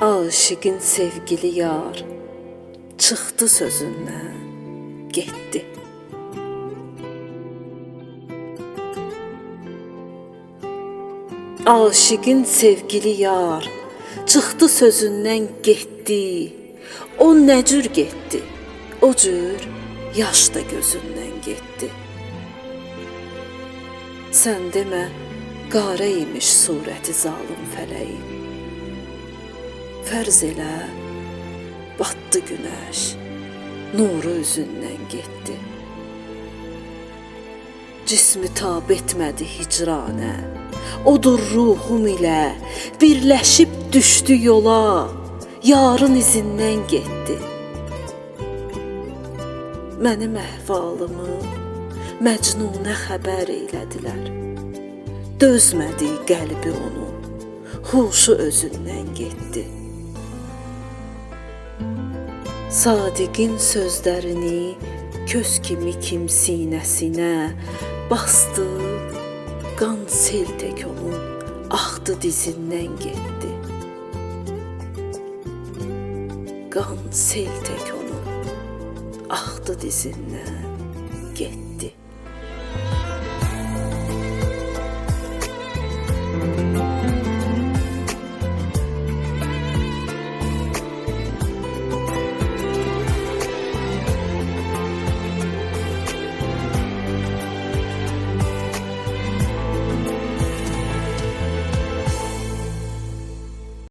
Aşıqın sevgili yar çıxdı sözündən, getdi. Aşıqın sevgili yar çıxdı sözündən getdi. O nə cür getdi? O cür yaş da gözündən getdi. Sən demə, qarə imiş surəti zalım fələyin. Fərz elə, batdı günəş, nuru üzündən getdi. Cismi tab etmədi hicranə, odur ruhum ilə birləşib düşdü yola, yarın izindən getdi. Mənim əhvalımı Məcnunə xəbər eylədilər. Dözmədi qəlbi onun, huşu özündən getdi. Sadiqin sözlərini köz kimi kim bastı, qan sel tək onun axdı dizindən getdi. Qan sel tək onun axdı dizindən getdi.